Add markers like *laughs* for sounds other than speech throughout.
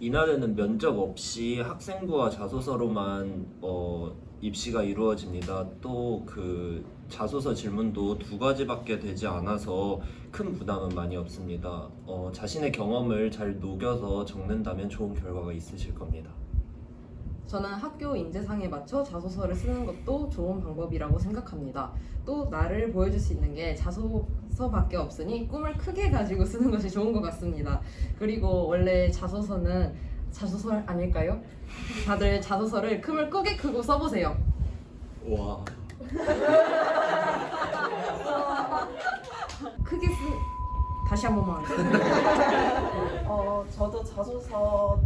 이날에는 면접 없이 학생부와 자소서로만 어, 입시가 이루어집니다. 또 그 자소서 질문도 두 가지밖에 되지 않아서 큰 부담은 많이 없습니다. 어, 자신의 경험을 잘 녹여서 적는다면 좋은 결과가 있으실 겁니다. 저는 학교 인재상에 맞춰 자소서를 쓰는 것도 좋은 방법이라고 생각합니다. 또 나를 보여줄 수 있는 게 자소서밖에 없으니 꿈을 크게 가지고 쓰는 것이 좋은 것 같습니다. 그리고 원래 자소서는 자소서 아닐까요? 다들 자소서를 꿈을 크게 크고 써보세요. 와. *laughs* 크게 쓰 다시 한 번만. 어, 저도 자소서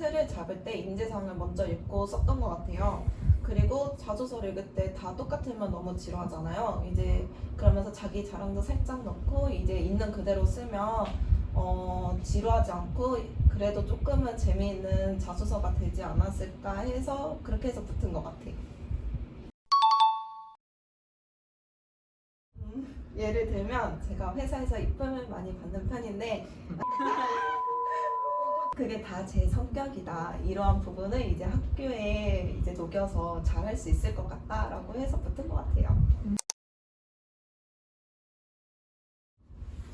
틀을 잡을 때 인재상을 먼저 읽고 썼던 것 같아요. 그리고 자소서를 읽을 때 다 똑같으면 너무 지루하잖아요. 이제 그러면서 자기 자랑도 살짝 넣고 이제 있는 그대로 쓰면 어, 지루하지 않고 그래도 조금은 재미있는 자소서가 되지 않았을까 해서 그렇게 해서 붙은 것 같아요. 음, 예를 들면 제가 회사에서 이쁨을 많이 받는 편인데 *laughs* 그게 다 제 성격이다. 이러한 부분을 이제 학교에 이제 녹여서 잘할 수 있을 것 같다라고 해서 붙은 것 같아요.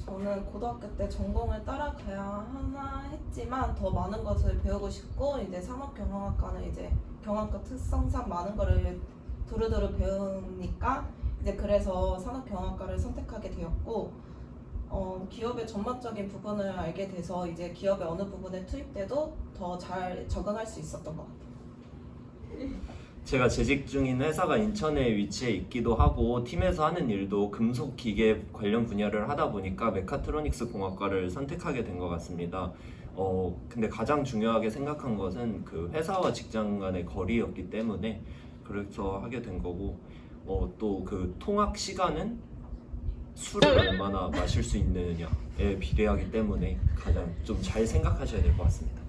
저는 고등학교 때 전공을 따라가야 하나 했지만 더 많은 것을 배우고 싶고 이제 산업경영학과는 이제 경영학과 특성상 많은 거를 두루두루 배우니까 이제 그래서 산업경영학과를 선택하게 되었고 어, 기업의 전반적인 부분을 알게 돼서 이제 기업의 어느 부분에 투입돼도 더 잘 적응할 수 있었던 것 같아요. 제가 재직 중인 회사가 인천에 위치해 있기도 하고 팀에서 하는 일도 금속 기계 관련 분야를 하다 보니까 메카트로닉스 공학과를 선택하게 된 것 같습니다. 어 근데 가장 중요하게 생각한 것은 그 회사와 직장 간의 거리였기 때문에 그래서 하게 된 거고 어 또 그 통학 시간은 술을 얼마나 마실 수 있느냐에 비례하기 때문에 가장 좀 잘 생각하셔야 될 것 같습니다.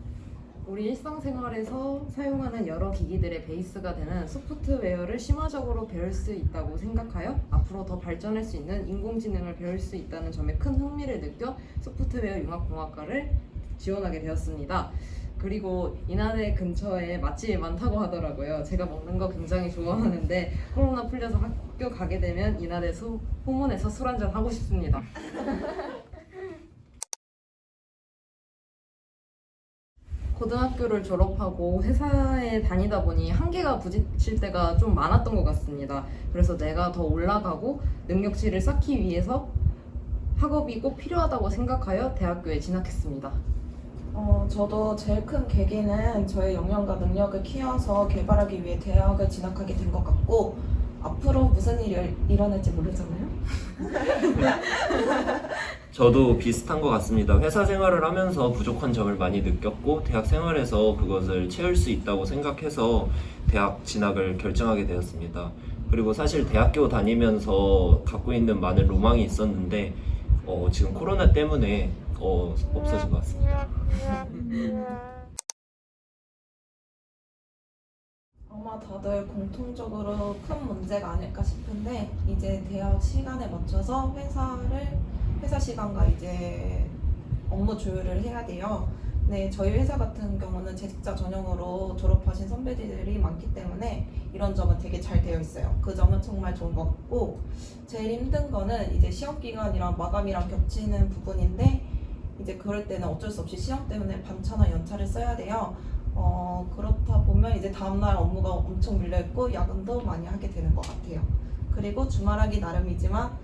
우리 일상생활에서 사용하는 여러 기기들의 베이스가 되는 소프트웨어를 심화적으로 배울 수 있다고 생각하여 앞으로 더 발전할 수 있는 인공지능을 배울 수 있다는 점에 큰 흥미를 느껴 소프트웨어 융합공학과를 지원하게 되었습니다. 그리고 이나대 근처에 맛집이 많다고 하더라고요. 제가 먹는 거 굉장히 좋아하는데 코로나 풀려서 학교 가게 되면 이나대 수, 후문에서 술 한잔 하고 싶습니다. *laughs* 고등학교를 졸업하고 회사에 다니다 보니 한계가 부딪힐 때가 좀 많았던 것 같습니다. 그래서 내가 더 올라가고 능력치를 쌓기 위해서 학업이 꼭 필요하다고 생각하여 대학교에 진학했습니다. 어, 저도 제일 큰 계기는 저의 역량과 능력을 키워서 개발하기 위해 대학을 진학하게 된 것 같고 앞으로 무슨 일이 일어날지 모르잖아요. *laughs* 저도 비슷한 것 같습니다. 회사 생활을 하면서 부족한 점을 많이 느꼈고 대학 생활에서 그것을 채울 수 있다고 생각해서 대학 진학을 결정하게 되었습니다. 그리고 사실 대학교 다니면서 갖고 있는 많은 로망이 있었는데 어, 지금 코로나 때문에 어, 없어진 것 같습니다. *laughs* 아마 다들 공통적으로 큰 문제가 아닐까 싶은데 이제 대학 시간에 맞춰서 회사를 회사 시간과 이제 업무 조율을 해야 돼요. 네, 저희 회사 같은 경우는 재직자 전형으로 졸업하신 선배들이 많기 때문에 이런 점은 되게 잘 되어 있어요. 그 점은 정말 좋은 것 같고 제일 힘든 거는 이제 시험 기간이랑 마감이랑 겹치는 부분인데 이제 그럴 때는 어쩔 수 없이 시험 때문에 반차나 연차를 써야 돼요. 어, 그렇다 보면 이제 다음날 업무가 엄청 밀려있고 야근도 많이 하게 되는 것 같아요. 그리고 주말하기 나름이지만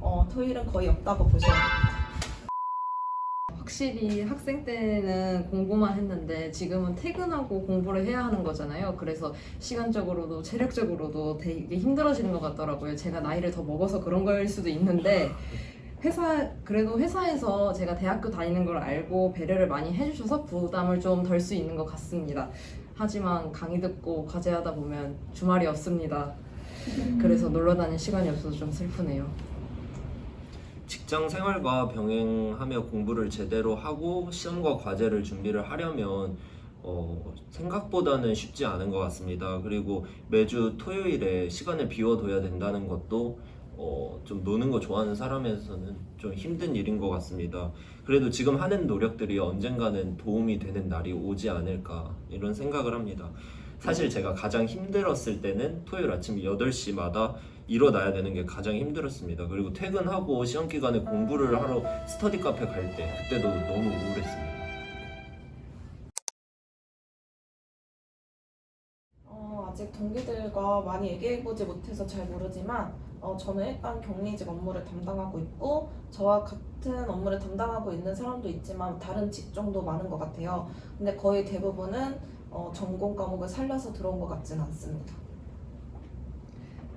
어, 토요일은 거의 없다고 보셔야 됩니다. 확실히 학생 때는 공부만 했는데 지금은 퇴근하고 공부를 해야 하는 거잖아요. 그래서 시간적으로도 체력적으로도 되게 힘들어지는 것 같더라고요. 제가 나이를 더 먹어서 그런 거일 수도 있는데 회사 그래도 회사에서 제가 대학교 다니는 걸 알고 배려를 많이 해주셔서 부담을 좀 덜 수 있는 것 같습니다. 하지만 강의 듣고 과제하다 보면 주말이 없습니다. 그래서 놀러 다닐 시간이 없어서 좀 슬프네요. 직장 생활과 병행하며 공부를 제대로 하고 시험과 과제를 준비를 하려면 어, 생각보다는 쉽지 않은 것 같습니다. 그리고 매주 토요일에 시간을 비워둬야 된다는 것도 어, 좀 노는 거 좋아하는 사람에서는 좀 힘든 일인 것 같습니다. 그래도 지금 하는 노력들이 언젠가는 도움이 되는 날이 오지 않을까 이런 생각을 합니다. 사실 제가 가장 힘들었을 때는 토요일 아침 8시마다 일어나야 되는 게 가장 힘들었습니다. 그리고 퇴근하고 시험 기간에 공부를 하러 스터디 카페 갈 때 그때도 너무 우울했습니다. 동기들과 많이 얘기해보지 못해서 잘 모르지만 어, 저는 일단 격리직 업무를 담당하고 있고 저와 같은 업무를 담당하고 있는 사람도 있지만 다른 직종도 많은 것 같아요. 근데 거의 대부분은 어, 전공 과목을 살려서 들어온 것 같지는 않습니다.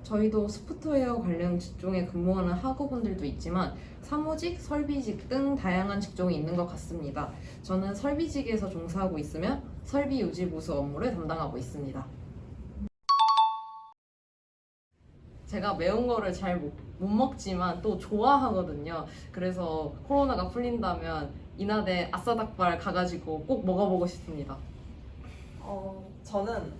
저희도 소프트웨어 관련 직종에 근무하는 학우분들도 있지만 사무직, 설비직 등 다양한 직종이 있는 것 같습니다. 저는 설비직에서 종사하고 있으며 설비 유지 보수 업무를 담당하고 있습니다. 제가 매운 거를 잘 못 먹지만 또 좋아하거든요. 그래서 코로나가 풀린다면 이나대 아싸 닭발 가가지고 꼭 먹어보고 싶습니다. 어, 저는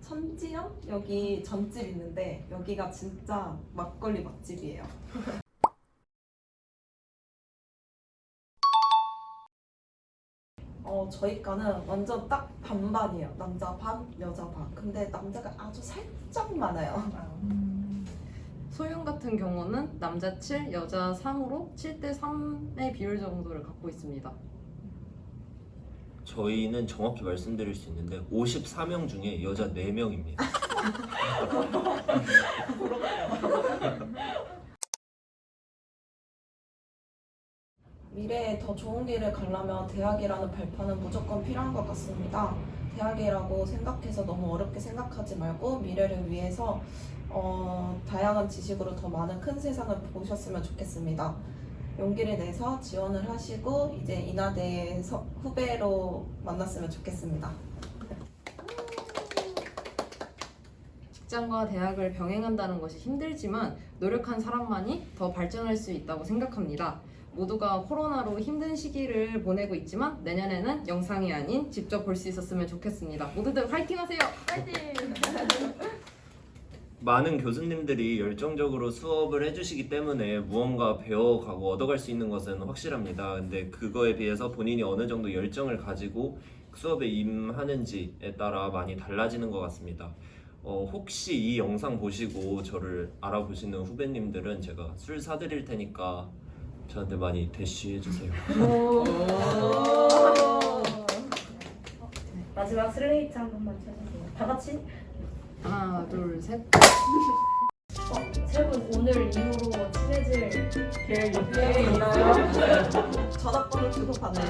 천지연 여기 전집 있는데 여기가 진짜 막걸리 맛집이에요. *laughs* 어, 저희 과는 완전 딱 반반이에요. 남자 반, 여자 반. 근데 남자가 아주 살짝 많아요. 소윤 같은 경우는 남자 7, 여자 3으로 7대 3의 비율 정도를 갖고 있습니다. 저희는 정확히 말씀드릴 수 있는데 54명 중에 여자 4명입니다. *laughs* 미래에 더 좋은 길을 가려면 대학이라는 발판은 무조건 필요한 것 같습니다. 대학이라고 생각해서 너무 어렵게 생각하지 말고 미래를 위해서 어, 다양한 지식으로 더 많은 큰 세상을 보셨으면 좋겠습니다. 용기를 내서 지원을 하시고 이제 인하대 서- 후배로 만났으면 좋겠습니다. 직장과 대학을 병행한다는 것이 힘들지만 노력한 사람만이 더 발전할 수 있다고 생각합니다. 모두가 코로나로 힘든 시기를 보내고 있지만 내년에는 영상이 아닌 직접 볼 수 있었으면 좋겠습니다. 모두들 화이팅 하세요! *laughs* 화이팅! 많은 교수님들이 열정적으로 수업을 해주시기 때문에 무언가 배워가고 얻어갈 수 있는 것은 확실합니다. 근데 그거에 비해서 본인이 어느 정도 열정을 가지고 수업에 임하는지에 따라 많이 달라지는 것 같습니다. 어, 혹시 이 영상 보시고 저를 알아보시는 후배님들은 제가 술 사드릴 테니까 저한테 많이 대쉬해 주세요. 마지막 슬레이트 한 번만 쳐주세요. 다 같이. 하나 둘 셋. 어, 세분 오늘 이후로 친해질 계획 있나요? 전화번호 주고 받는.